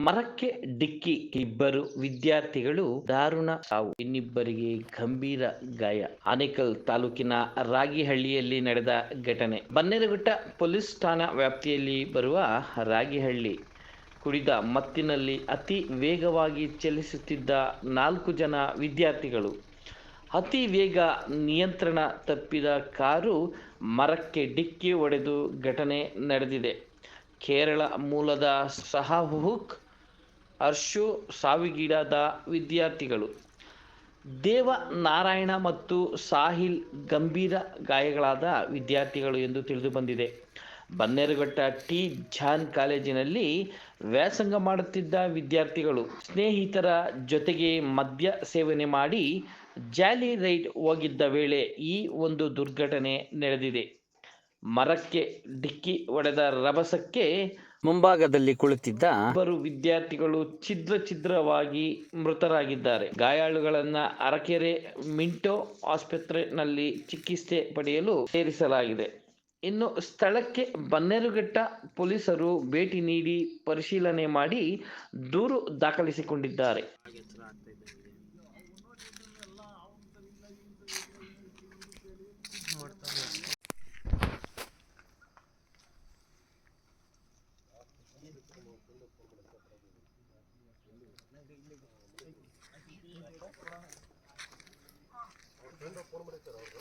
ಮರಕ್ಕೆ ಡಿಕ್ಕಿ ಇಬ್ಬರು ವಿದ್ಯಾರ್ಥಿಗಳು ದಾರುಣ ಸಾವು. ಇನ್ನಿಬ್ಬರಿಗೆ ಗಂಭೀರ ಗಾಯ. ಆನೇಕಲ್ ತಾಲೂಕಿನ ರಾಗಿಹಳ್ಳಿಯಲ್ಲಿ ನಡೆದ ಘಟನೆ. ಬನ್ನೇರುಘಟ್ಟ ಪೊಲೀಸ್ ಠಾಣಾ ವ್ಯಾಪ್ತಿಯಲ್ಲಿ ಬರುವ ರಾಗಿಹಳ್ಳಿ. ಕುಡಿದ ಮತ್ತಿನಲ್ಲಿ ಅತಿ ವೇಗವಾಗಿ ಚಲಿಸುತ್ತಿದ್ದ ನಾಲ್ಕು ಜನ ವಿದ್ಯಾರ್ಥಿಗಳು. ಅತಿ ವೇಗ ನಿಯಂತ್ರಣ ತಪ್ಪಿದ ಕಾರು ಮರಕ್ಕೆ ಡಿಕ್ಕಿ ಹೊಡೆದು ಘಟನೆ ನಡೆದಿದೆ. ಕೇರಳ ಮೂಲದ ಸಹಹುಕ್ ಹರ್ಷು ಸಾವಿಗೀಡಾದ ವಿದ್ಯಾರ್ಥಿಗಳು. ದೇವ ನಾರಾಯಣ ಮತ್ತು ಸಾಹಿಲ್ ಗಂಭೀರ ಗಾಯಗಳಾದ ವಿದ್ಯಾರ್ಥಿಗಳು ಎಂದು ತಿಳಿದು ಬಂದಿದೆ. ಬನ್ನೇರುಘಟ್ಟ ಟಿ. ಜಾನ್ ಕಾಲೇಜಿನಲ್ಲಿ ವ್ಯಾಸಂಗ ಮಾಡುತ್ತಿದ್ದ ವಿದ್ಯಾರ್ಥಿಗಳು ಸ್ನೇಹಿತರ ಜೊತೆಗೆ ಮದ್ಯ ಸೇವನೆ ಮಾಡಿ ಜಾಲಿ ರೈಡ್ ಹೋಗಿದ್ದ ವೇಳೆ ಈ ಒಂದು ದುರ್ಘಟನೆ ನಡೆದಿದೆ. ಮರಕ್ಕೆ ಡಿಕ್ಕಿ ಹೊಡೆದ ರಭಸಕ್ಕೆ ಮುಂಭಾಗದಲ್ಲಿ ಕುಳಿತಿದ್ದ ಇಬ್ಬರು ವಿದ್ಯಾರ್ಥಿಗಳು ಛಿದ್ರ ಛಿದ್ರವಾಗಿ ಮೃತರಾಗಿದ್ದಾರೆ. ಗಾಯಾಳುಗಳನ್ನ ಅರಕೆರೆ ಮಿಂಟೋ ಆಸ್ಪತ್ರೆಯಲ್ಲಿ ಚಿಕಿತ್ಸೆ ಪಡೆಯಲು ಸೇರಿಸಲಾಗಿದೆ. ಇನ್ನು ಸ್ಥಳಕ್ಕೆ ಬನ್ನೇರುಘಟ್ಟ ಪೊಲೀಸರು ಭೇಟಿ ನೀಡಿ ಪರಿಶೀಲನೆ ಮಾಡಿ ದೂರು ದಾಖಲಿಸಿಕೊಂಡಿದ್ದಾರೆ. ಫೋನ್ ಮಾಡಿರ್ತಾರೆ ಅವರು.